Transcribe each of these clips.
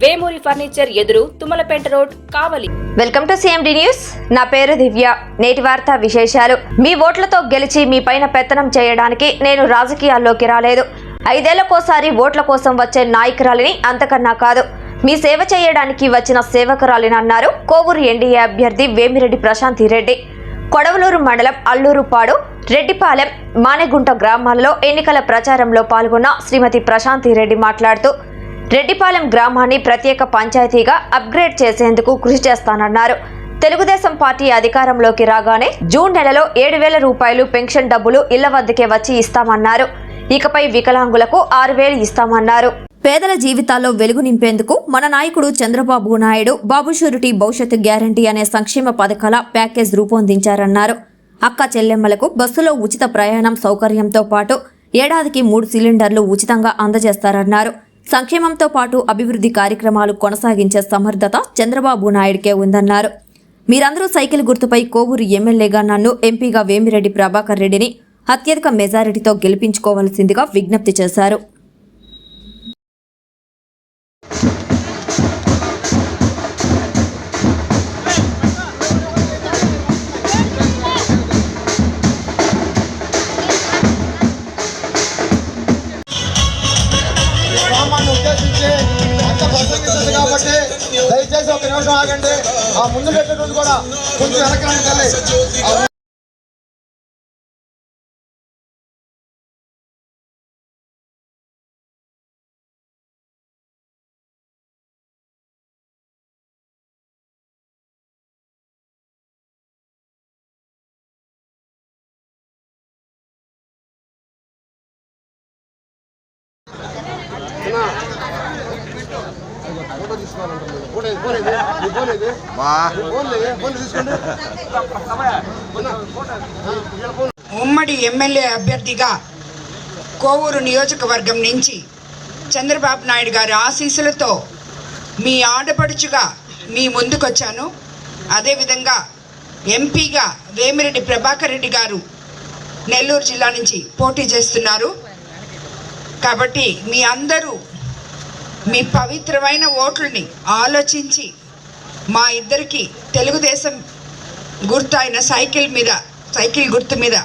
Vemuri furniture ఎదురు Tummalapeta road Kavali. Welcome to CMD news. నా పేరు దివ్య. నేటి వార్త విశేషాలు. మీ ఓట్లతో గెలిచి మీ పైన పెత్తనం చేయడానికి నేను రాజకీయాల్లోకి రాలేదు. ఐదేళ్ళకోసారి ఓట్ల కోసం వచ్చే నాయకురాలిని అంతకన్నా కాదు మీ సేవ చేయడానికి వచ్చిన సేవకురాలిని అన్నారు కోవూరు ఎన్డీఏ అభ్యర్థి వేమిరెడ్డి ప్రశాంతి రెడ్డి. కొడవలూరు మండలం అల్లూరుపాడు రెడ్డిపాలెం మానెగుంట గ్రామాల్లో ఎన్నికల ప్రచారంలో పాల్గొన్న శ్రీమతి ప్రశాంతి రెడ్డి మాట్లాడుతూ రెడ్డిపాలెం గ్రామాన్ని ప్రత్యేక పంచాయతీగా అప్గ్రేడ్ చేసేందుకు కృషి చేస్తానన్నారు. తెలుగుదేశం పార్టీ అధికారంలోకి రాగానే జూన్ నెలలో ఏడు వేల రూపాయలు పెన్షన్ డబ్బులు ఇళ్ళ వద్దకే వచ్చి ఇస్తామన్నారు. ఇకపై వికలాంగులకు ఆరు వేలు ఇస్తామన్నారు. పేదల జీవితాల్లో వెలుగు నింపేందుకు మన నాయకుడు చంద్రబాబు నాయుడు బాబు షూరిటీ భవిష్యత్తు గ్యారంటీ అనే సంక్షేమ పథకాల ప్యాకేజ్ రూపొందించారన్నారు. అక్క చెల్లెమ్మలకు బస్సులో ఉచిత ప్రయాణం సౌకర్యంతో పాటు ఏడాదికి మూడు సిలిండర్లు ఉచితంగా అందజేస్తారన్నారు. సంక్షేమంతో పాటు అభివృద్ధి కార్యక్రమాలు కొనసాగించే సమర్థత చంద్రబాబు నాయుడికే ఉందన్నారు. మీరందరూ సైకిల్ గుర్తుపై కోవూరు ఎమ్మెల్యేగా నన్ను ఎంపీగా వేమిరెడ్డి ప్రభాకర్ రెడ్డిని అత్యధిక మెజారిటీతో గెలిపించుకోవాల్సిందిగా విజ్ఞప్తి చేశారు. ప్రసంగిస్తుంది కాబట్టి దయచేసి ఒక నిమిషం ఆగండి. ఆ ముందు పెట్టేటువంటి కూడా కొంచెం వెనకరాని ఉమ్మడి ఎమ్మెల్యే అభ్యర్థిగా కోవూరు నియోజకవర్గం నుంచి చంద్రబాబు నాయుడు గారి ఆశీస్సులతో మీ ఆడపడుచుగా మీ ముందుకొచ్చాను. అదేవిధంగా ఎంపీగా వేమిరెడ్డి ప్రభాకర్ రెడ్డి గారు నెల్లూరు జిల్లా నుంచి పోటీ చేస్తున్నారు. కాబట్టి మీ అందరూ మీ పవిత్రమైన ఓట్లని ఆలోచించి మా ఇద్దరికి తెలుగుదేశం గుర్తు అయిన సైకిల్ మీద సైకిల్ గుర్తు మీద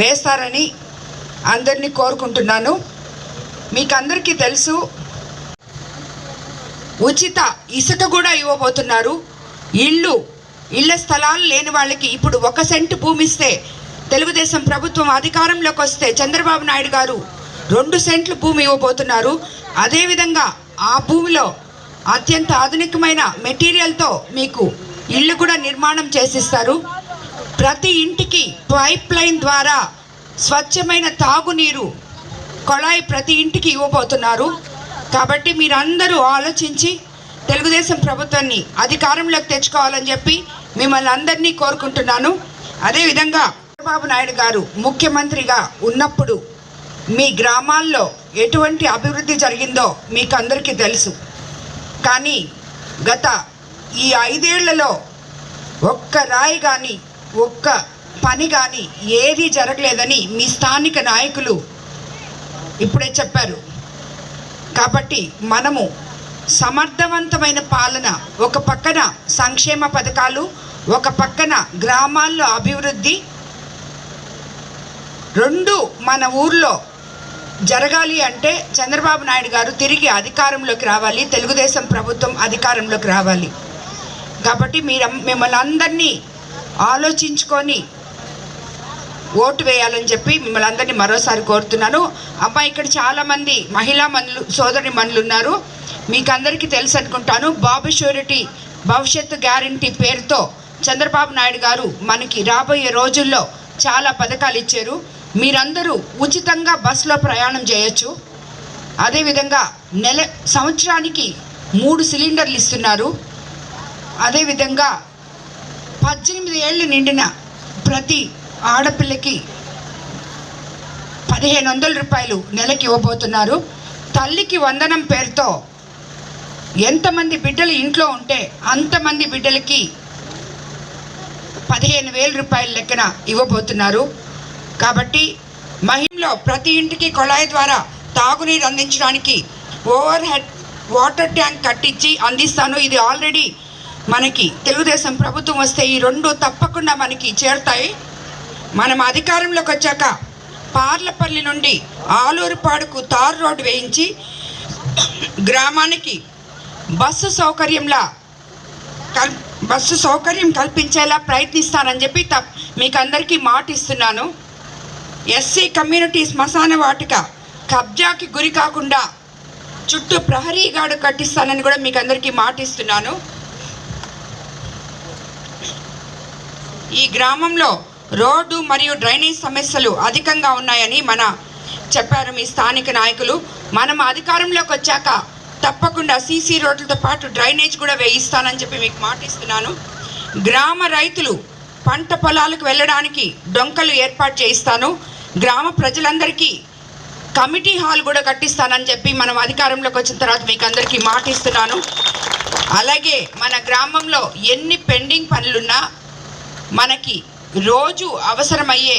వేస్తారని అందరినీ కోరుకుంటున్నాను. మీకు అందరికీ తెలుసు ఉచిత ఇసుక కూడా ఇవ్వబోతున్నారు. ఇల్లు ఇళ్ళ స్థలాలు లేని వాళ్ళకి ఇప్పుడు ఒక సెంటు భూమి ఇస్తే తెలుగుదేశం ప్రభుత్వం అధికారంలోకి వస్తే చంద్రబాబు నాయుడు గారు రెండు సెంట్లు భూమి ఇవ్వబోతున్నారు. అదేవిధంగా ఆ భూమిలో అత్యంత ఆధునికమైన మెటీరియల్తో మీకు ఇల్లు కూడా నిర్మాణం చేసిస్తారు. ప్రతి ఇంటికి పైప్ లైన్ ద్వారా స్వచ్ఛమైన తాగునీరు కొళాయి ప్రతి ఇంటికి ఇవ్వబోతున్నారు. కాబట్టి మీరందరూ ఆలోచించి తెలుగుదేశం ప్రభుత్వాన్ని అధికారంలోకి తెచ్చుకోవాలని చెప్పి మిమ్మల్ని అందరినీ కోరుకుంటున్నాను. అదేవిధంగా చంద్రబాబు నాయుడు గారు ముఖ్యమంత్రిగా ఉన్నప్పుడు మీ గ్రామాల్లో ఎటువంటి అభివృద్ధి జరిగిందో మీకు అందరికీ తెలుసు. కానీ గత ఈ ఐదేళ్ళలో ఒక్క రాయి కానీ ఒక్క పని కానీ ఏది జరగలేదని మీ స్థానిక నాయకులు ఇప్పుడే చెప్పారు. కాబట్టి మనము సమర్థవంతమైన పాలన ఒక పక్కన సంక్షేమ పథకాలు ఒక పక్కన గ్రామాల్లో అభివృద్ధి రెండు మన ఊర్లో జరగాలి అంటే చంద్రబాబు నాయుడు గారు తిరిగి అధికారంలోకి రావాలి తెలుగుదేశం ప్రభుత్వం అధికారంలోకి రావాలి. కాబట్టి మీరు మిమ్మల్ని అందరినీ ఆలోచించుకొని ఓటు వేయాలని చెప్పి మిమ్మల్ని అందరినీ మరోసారి కోరుతున్నాను. అబ్బా ఇక్కడ చాలామంది మహిళా మనులు సోదరి మనులు ఉన్నారు. మీకు అందరికీ తెలుసు అనుకుంటాను బాబు షూరిటీ భవిష్యత్తు గ్యారంటీ పేరుతో చంద్రబాబు నాయుడు గారు మనకి రాబోయే రోజుల్లో చాలా పథకాలు ఇచ్చారు. మీరందరూ ఉచితంగా బస్సులో ప్రయాణం చేయొచ్చు. అదేవిధంగా నెల సంవత్సరానికి మూడు సిలిండర్లు ఇస్తున్నారు. అదేవిధంగా పద్దెనిమిది ఏళ్ళు నిండిన ప్రతి ఆడపిల్లకి పదిహేను వందల రూపాయలు నెలకి ఇవ్వబోతున్నారు. తల్లికి వందనం పేరుతో ఎంతమంది బిడ్డలు ఇంట్లో ఉంటే అంతమంది బిడ్డలకి పదిహేను వేల రూపాయల లెక్కన ఇవ్వబోతున్నారు. కాబట్టి మహిమలో ప్రతి ఇంటికి కొళాయి ద్వారా తాగునీరు అందించడానికి ఓవర్ హెడ్ వాటర్ ట్యాంక్ కట్టించి అందిస్తాను. ఇది ఆల్రెడీ మనకి తెలుగుదేశం ప్రభుత్వం వస్తే ఈ రెండు తప్పకుండా మనకి చేరుతాయి. మనం అధికారంలోకి వచ్చాక పార్లపల్లి నుండి ఆలూరుపాడుకు తార్ రోడ్డు వేయించి గ్రామానికి బస్సు సౌకర్యంలా కల్ బస్సు సౌకర్యం కల్పించేలా ప్రయత్నిస్తానని చెప్పి తప్ మీకు అందరికీ మాట ఇస్తున్నాను ఎస్సీ కమ్యూనిటీ శ్మశాన వాటిక కబ్జాకి గురి కాకుండా చుట్టూ ప్రహరీ గాడు కట్టిస్తానని కూడా మీకు అందరికీ మాటిస్తున్నాను. ఈ గ్రామంలో రోడ్డు మరియు డ్రైనేజ్ సమస్యలు అధికంగా ఉన్నాయని మన చెప్పారు మీ స్థానిక నాయకులు. మనం అధికారంలోకి వచ్చాక తప్పకుండా సీసీ రోడ్లతో పాటు డ్రైనేజ్ కూడా వేయిస్తానని చెప్పి మీకు మాటిస్తున్నాను. గ్రామ రైతులు పంట పొలాలకు వెళ్ళడానికి డొంకలు ఏర్పాటు చేయిస్తాను. గ్రామ ప్రజలందరికీ కమిటీ హాల్ కూడా కట్టిస్తానని చెప్పి మనం అధికారంలోకి వచ్చిన తర్వాత మీకు అందరికీ మాటిస్తున్నాను అలాగే మన గ్రామంలో ఎన్ని పెండింగ్ పనులున్నా మనకి రోజు అవసరమయ్యే